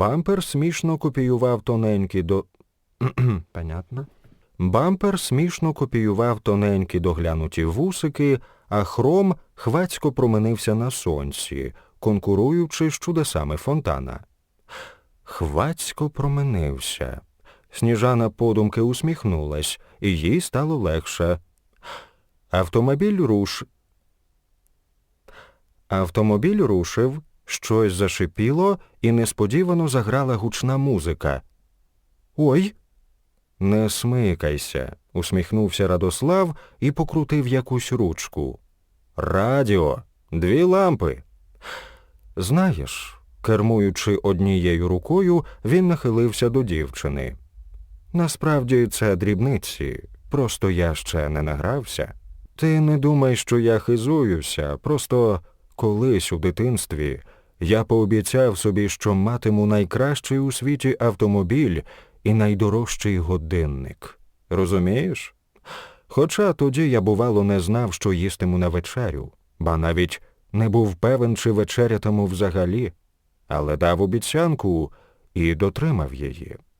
Бампер смішно копіював тоненькі до. Понятно. Бампер смішно копіював тоненькі доглянуті вусики, а хром хвацько променився на сонці, конкуруючи з чудесами фонтана. Хвацько променився. Сніжана подумки усміхнулась, і їй стало легше. Автомобіль руш. Автомобіль рушив, щось зашипіло, і несподівано заграла гучна музика. Ой. Не смикайся, усміхнувся Радослав і покрутив якусь ручку. Радіо, дві лампи. Знаєш, кермуючи однією рукою, він нахилився до дівчини. Насправді це дрібниці, просто я ще не награвся. Ти не думай, що я хизуюся, просто колись у дитинстві я пообіцяв собі, що матиму найкращий у світі автомобіль і найдорожчий годинник. Розумієш? Хоча тоді я, бувало, не знав, що їстиму на вечерю, ба навіть не був певен, чи вечерятиму взагалі, але дав обіцянку і дотримав її.